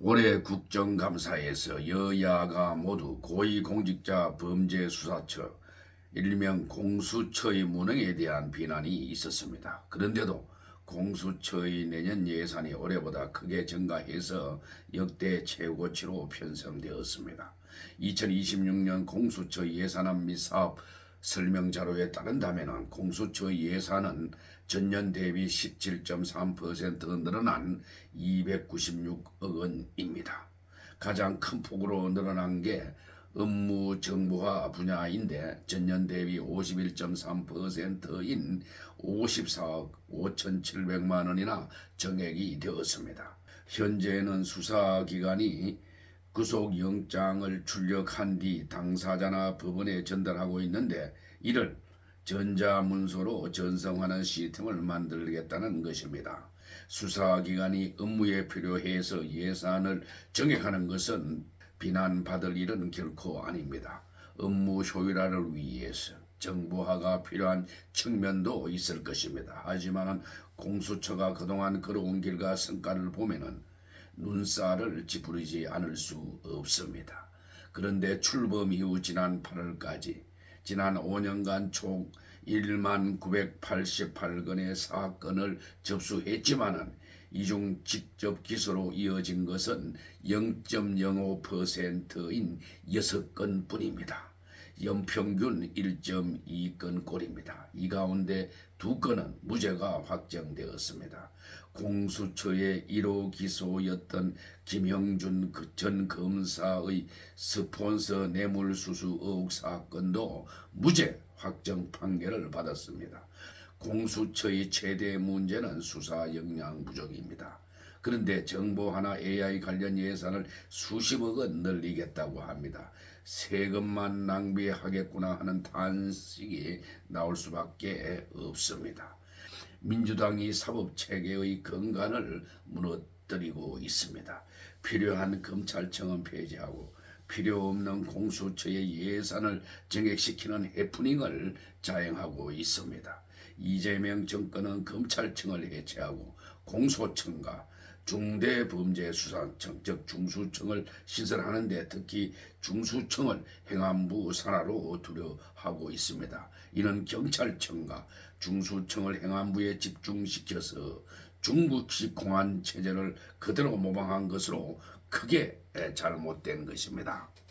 올해 국정감사에서 여야가 모두 고위공직자 범죄수사처 일명 공수처의 무능에 대한 비난이 있었습니다. 그런데도 공수처의 내년 예산이 올해보다 크게 증가해서 역대 최고치로 편성되었습니다. 2026년 공수처 예산안 및 사업 설명 자료에 따른다면 공수처 예산은 전년 대비 17.3% 늘어난 296억 원입니다. 가장 큰 폭으로 늘어난 게 업무 정보화 분야인데 전년 대비 51.3%인 54억 5,700만 원이나 정액이 되었습니다. 현재는 수사기관이 구속영장을 출력한 뒤 당사자나 법원에 전달하고 있는데 이를 전자문서로 전송하는 시스템을 만들겠다는 것입니다. 수사기관이 업무에 필요해서 예산을 정액하는 것은 비난받을 일은 결코 아닙니다. 업무 효율화를 위해서 정보화가 필요한 측면도 있을 것입니다. 하지만 공수처가 그동안 걸어온 길과 성과를 보면은 눈살을 찌푸리지 않을 수 없습니다. 그런데 출범 이후 지난 8월까지 지난 5년간 총 1만 988건의 사건을 접수했지만은 이중 직접 기소로 이어진 것은 0.05%인 6건 뿐입니다. 연평균 1.2건 꼴입니다. 이 가운데 두 건은 무죄가 확정되었습니다. 공수처의 1호 기소였던 김형준 그전 검사의 스폰서 뇌물수수 의혹 사건도 무죄 확정 판결을 받았습니다. 공수처의 최대 문제는 수사 역량 부족입니다. 그런데 정보 하나 AI 관련 예산을 수십억 원 늘리겠다고 합니다. 세금만 낭비하겠구나 하는 탄식이 나올 수밖에 없습니다. 민주당이 사법 체계의 근간을 무너뜨리고 있습니다. 필요한 검찰청은 폐지하고 필요 없는 공수처의 예산을 정액시키는 해프닝을 자행하고 있습니다. 이재명 정권은 검찰청을 해체하고 공소청과 중대범죄수사청 즉 중수청을 신설하는데 특히 중수청을 행안부 산하로 두려하고 있습니다. 이는 경찰청과 중수청을 행안부에 집중시켜서 중국식 공안 체제를 그대로 모방한 것으로 크게 잘못된 것입니다.